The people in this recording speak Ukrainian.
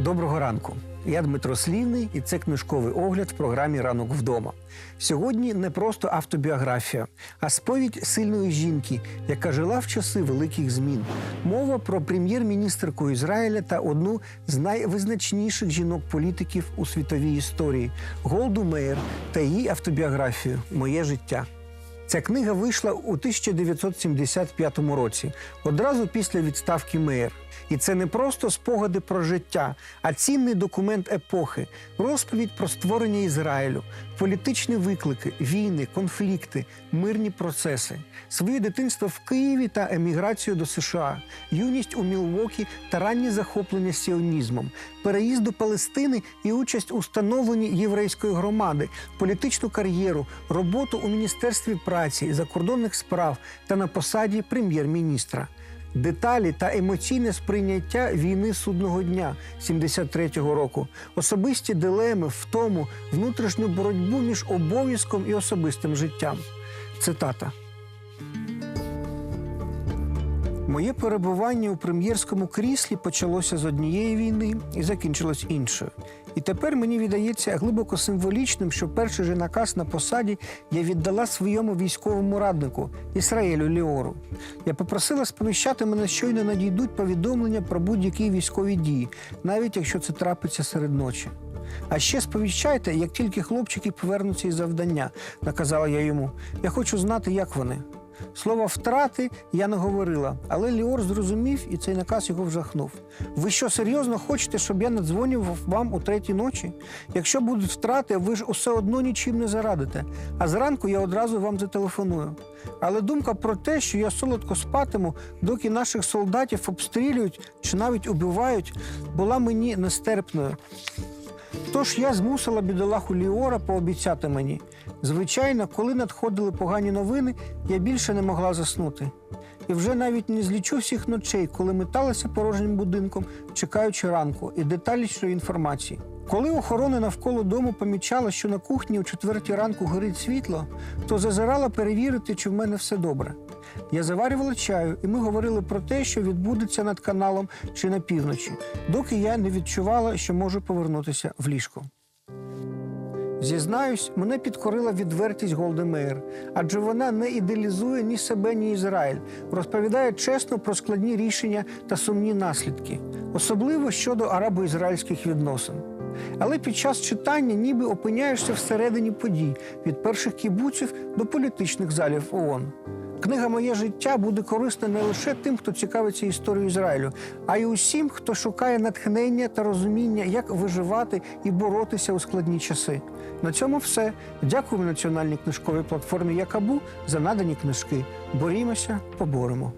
Доброго ранку. Я Дмитро Слівний, і це книжковий огляд в програмі Ранок вдома. Сьогодні не просто автобіографія, а сповідь сильної жінки, яка жила в часи великих змін. Мова про прем'єр-міністрку Ізраїля та одну з найвизначніших жінок-політиків у світовій історії Голду Меєр та її автобіографію Моє життя. Ця книга вийшла у 1975 році, одразу після відставки Меєр. І це не просто спогади про життя, а цінний документ епохи, розповідь про створення Ізраїлю, політичні виклики, війни, конфлікти, мирні процеси, своє дитинство в Києві та еміграцію до США, юність у Мілвокі та раннє захоплення сіонізмом, переїзд до Палестини і участь у становленні єврейської громади, політичну кар'єру, роботу у міністерстві праці закордонних справ та на посаді прем'єр-міністра. Деталі та емоційне сприйняття війни судного дня 73-го року, особисті дилеми, втому, внутрішню боротьбу між обов'язком і особистим життям. Цитата. Моє перебування у прем'єрському кріслі почалося з однієї війни і закінчилось іншою. І тепер мені віддається глибоко символічним, що перший же наказ на посаді я віддала своєму військовому раднику Ісраїлю Ліору. Я попросила сповіщати мене щойно надійдуть повідомлення про будь-які військові дії, навіть якщо це трапиться серед ночі. А ще сповіщайте, як тільки хлопчики повернуться із завдання, наказала я йому. Я хочу знати, як вони. Слова втрати я не говорила, але Ліор зрозумів і цей наказ його вжахнув. Ви що серйозно хочете, щоб я надзвонював вам у третій ночі? Якщо будуть втрати, ви ж усе одно нічим не зарадите. А зранку я одразу вам зателефоную. Але думка про те, що я солодко спатиму, доки наших солдатів обстрілюють чи навіть убивають, була мені нестерпною. Тож я змусила бідолаху Ліора пообіцяти мені. Звичайно, коли надходили погані новини, я більше не могла заснути. І вже навіть не злічу всіх ночей, коли металася порожнім будинком, чекаючи ранку і детальнішої інформації. Коли охорона навколо дому помічала, що на кухні о четвертій ранку горить світло, то зазирала перевірити, чи в мене все добре. Я заварювала чаю, і ми говорили про те, що відбудеться над каналом чи на півночі, доки я не відчувала, що можу повернутися в ліжко. Зізнаюсь, мене підкорила відвертість Голди Меєр, адже вона не ідеалізує ні себе, ні Ізраїль, розповідає чесно про складні рішення та сумні наслідки, особливо щодо арабо-ізраїльських відносин. Але під час читання ніби опиняєшся всередині подій від перших кібуців до політичних залів ООН. Книга Моє життя буде корисна не лише тим, хто цікавиться історією Ізраїлю, а й усім, хто шукає натхнення та розуміння, як виживати і боротися у складні часи. На цьому все. Дякуємо національній книжковій платформі Якабу за надані книжки. Борімося, поборемо.